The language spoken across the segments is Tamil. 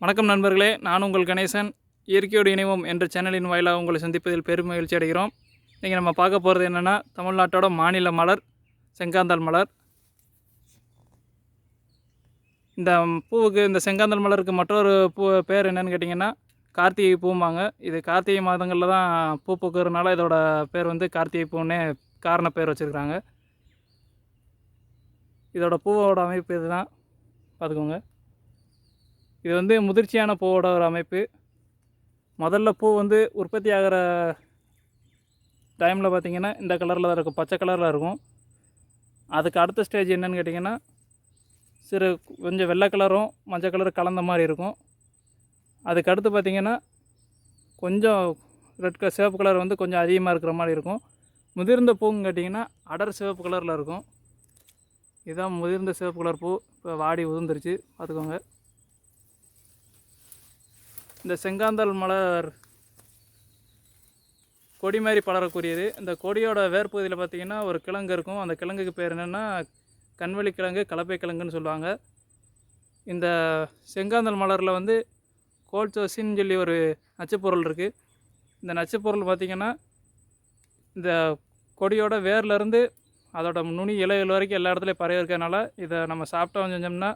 வணக்கம் நண்பர்களே நான் உங்கள் கணேசன். இயற்கையோடு இணைவோம் என்ற சேனலின் வாயிலாக உங்களை சந்திப்பதில் பெரும் மகிழ்ச்சி அடைகிறோம். நீங்கள் நம்ம பார்க்க போகிறது என்னென்னா தமிழ்நாட்டோட மாநில மலர் செங்காந்தல் மலர். இந்த பூவுக்கு இந்த செங்காந்தல் மலருக்கு மற்றொரு பூ பேர் என்னென்னு கேட்டிங்கன்னா கார்த்திகை பூம்பாங்க. இது கார்த்திகை மாதங்களில் தான் பூ பூக்கிறதுனால இதோட பேர் வந்து கார்த்திகை பூன்னே காரண பேர் வச்சுருக்குறாங்க. இதோட பூவோட அமைப்பு இதுதான். பார்த்துக்கோங்க. இது வந்து முதிர்ச்சியான பூவோட ஒரு அமைப்பு. முதல்ல பூ வந்து உற்பத்தி ஆகிற டைமில் பார்த்திங்கன்னா இந்த கலரில் தான் இருக்கும். பச்சை கலரில் இருக்கும். அதுக்கு அடுத்த ஸ்டேஜ் என்னன்னு கேட்டிங்கன்னா சிறு கொஞ்சம் வெள்ளை கலரும் மஞ்சள் கலரும் கலந்த மாதிரி இருக்கும். அதுக்கு அடுத்து பார்த்திங்கன்னா கொஞ்சம் ரெட் கலர் சிவப்பு கலர் வந்து கொஞ்சம் அதிகமாக இருக்கிற மாதிரி இருக்கும். முதிர்ந்த பூன்னு கேட்டிங்கன்னா அடர் சிவப்பு கலரில் இருக்கும். இதுதான் முதிர்ந்த சிவப்பு கலர் பூ. இப்போ வாடி உதிர்ந்துருச்சு. பார்த்துக்கோங்க இந்த செங்காந்தல் மலர் கொடி மாதிரி படரக்கூடியது. இந்த கொடியோட வேர்பகுதியில் பார்த்திங்கன்னா ஒரு கிழங்கு இருக்கும். அந்த கிழங்குக்கு பேர் என்னென்னா கண்வெளி கிழங்கு கலப்பை கிழங்குன்னு சொல்லுவாங்க. இந்த செங்காந்தல் மலரில் வந்து கோல்சோசின்னு சொல்லி ஒரு நச்சுப்பொருள் இருக்குது இந்த நச்சுப்பொருள் பார்த்திங்கன்னா இந்த கொடியோட வேர்லேருந்து அதோட நுனி இலைகள் வரைக்கும் எல்லா இடத்துலையும் பரவி இருக்கிறதுனால இதை நம்ம சாப்பிட்டோம் செஞ்சோம்னா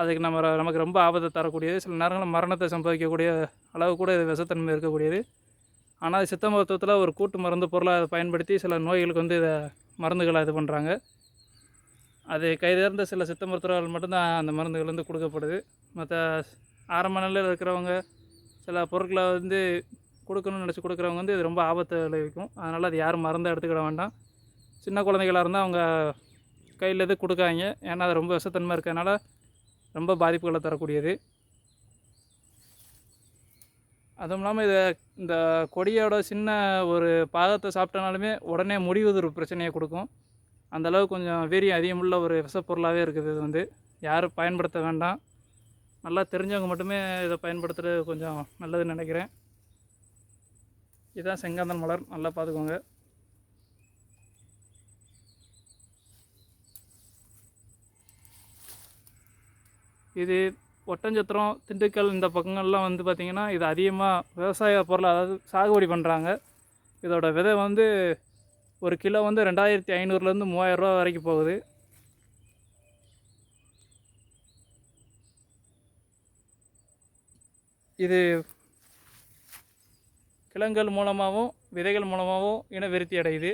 அதுக்கு நம்ம நமக்கு ரொம்ப ஆபத்தை தரக்கூடியது. சில நேரங்களில் மரணத்தை சம்பாதிக்கக்கூடிய அளவு கூட இது விஷத்தன்மை இருக்கக்கூடியது. ஆனால் சித்த மருத்துவத்தில் ஒரு கூட்டு மருந்து பொருளாக அதை பயன்படுத்தி சில நோய்களுக்கு வந்து இதை மருந்துகளை இது பண்ணுறாங்க அது கைதேர்ந்த சில சித்த மருத்துவர்கள் மட்டும்தான் அந்த மருந்துகள் வந்து கொடுக்கப்படுது. மற்ற ஆரம்ப நிலையில் இருக்கிறவங்க சில பொருட்களை வந்து கொடுக்கணும்னு நினச்சி கொடுக்குறவங்க வந்து இது ரொம்ப ஆபத்தை விளைவிக்கும். அதனால் அது யாரும் மருந்தை எடுத்துக்கிட வேண்டாம். சின்ன குழந்தைகளாக இருந்தால் அவங்க கையில் எதுவும் கொடுக்காங்க. ஏன்னா அது ரொம்ப விஷத்தன்மை இருக்கிறதுனால ரொம்ப பாதிப்புகளை தரக்கூடியது. அதுவும் இல்லாமல் இதை இந்த கொடியோட சின்ன ஒரு பாகத்தை சாப்பிட்டனாலுமே உடனே முடிவுதிர் பிரச்சனையை கொடுக்கும். அந்தளவு கொஞ்சம் வீரியம் அதிகமுள்ள ஒரு விஷப்பொருளாகவே இருக்குது இது வந்து. யாரும் பயன்படுத்த வேண்டாம். நல்லா தெரிஞ்சவங்க மட்டுமே இதை பயன்படுத்துகிறது கொஞ்சம் நல்லதுன்னு நினைக்கிறேன். இதுதான் செங்காந்தன் மலர். நல்லா பார்த்துக்கோங்க. இது ஒட்டஞ்சத்திரம் திண்டுக்கல் இந்த பக்கங்கள்லாம் வந்து பார்த்திங்கன்னா இது அதிகமாக விவசாய பொருள் அதாவது சாகுபடி பண்ணுறாங்க இதோட விதை வந்து ஒரு கிலோ வந்து ரெண்டாயிரத்தி ஐநூறுலேருந்து மூவாயிரரூவா வரைக்கும் போகுது. இது கிழங்குகள் மூலமாகவும் விதைகள் மூலமாகவும் இனவிருத்தி அடையுது.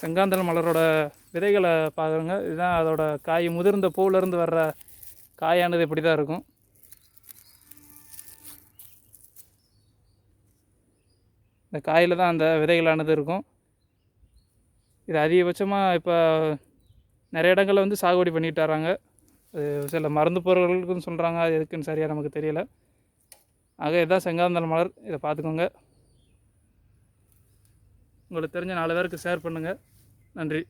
செங்காந்தல் மலரோட விதைகளை பார்க்குறோங்க இதுதான் அதோட காய். முதிர்ந்த பூவிலேருந்து வர்ற காயானது இப்படி தான் இருக்கும். இந்த காயில் தான் அந்த விதைகளானது இருக்கும். இது அதிகபட்சமாக இப்போ நிறைய இடங்களில் வந்து சாகுபடி பண்ணிட்டு வராங்க அது சில மருந்து பொருட்களுக்குன்னு சொல்கிறாங்க அது எதுக்குன்னு சரியாக நமக்கு தெரியல. ஆக இதுதான் செங்காந்தல் மலர். இதை பார்த்துக்கோங்க. உங்களுக்கு தெரிஞ்ச நாலு பேருக்கு ஷேர் பண்ணுங்கள் நன்றி.